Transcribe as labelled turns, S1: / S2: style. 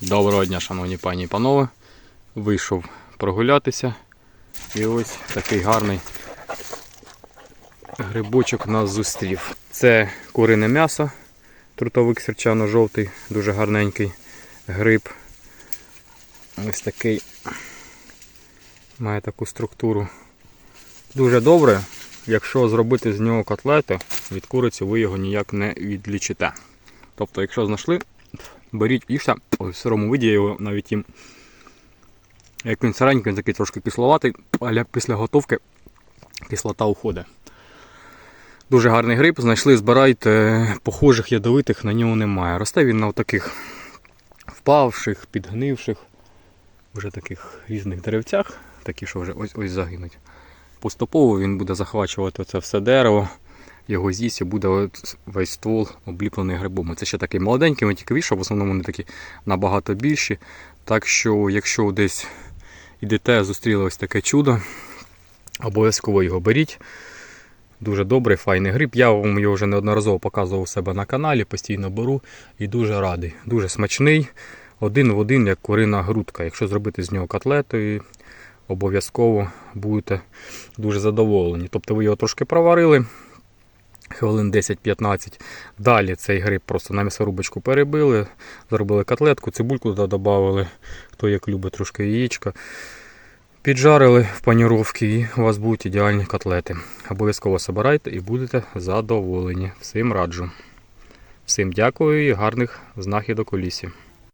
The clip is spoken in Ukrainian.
S1: Доброго дня, шановні пані і панове. Вийшов прогулятися. І ось такий гарний грибочок нас зустрів. Це курине м'ясо, трутовик серчано-жовтий, дуже гарненький гриб. Ось такий має таку структуру. Дуже добре, якщо зробити з нього котлети, від куриці ви його ніяк не відлічите. Тобто, якщо знайшли, беріть їжте, Ой, в сирому виді я його навіть їм. Як він сиренький, він такий трошки кисловатий, але після готовки кислота уходить. Дуже гарний гриб, знайшли, збирайте, похожих ядовитих на нього немає. Росте він на таких впавших, підгнивших, вже таких різних деревцях, такі, що вже ось ось загинуть. Поступово він буде захвачувати це все дерево, його з'їсть і буде весь ствол обліплений грибом. Це ще такий молоденький, він тільки вийшов, в основному вони такі набагато більші. Так що, якщо десь йдете, зустріли ось таке чудо, обов'язково його беріть. Дуже добрий, файний гриб. Я вам його вже неодноразово показував у себе на каналі, постійно беру і дуже радий. Дуже смачний, один в один, як курина грудка. Якщо зробити з нього котлети, обов'язково будете дуже задоволені. Тобто ви його трошки проварили. Хвилин 10-15. Далі цей гриб просто на м'ясорубочку перебили, зробили котлетку, цибульку туди додали, хто як любить трошки яєчка. Піджарили в паніровці і у вас будуть ідеальні котлети. Обов'язково собирайте і будете задоволені. Всім раджу. Всім дякую і гарних знахідок у лісі.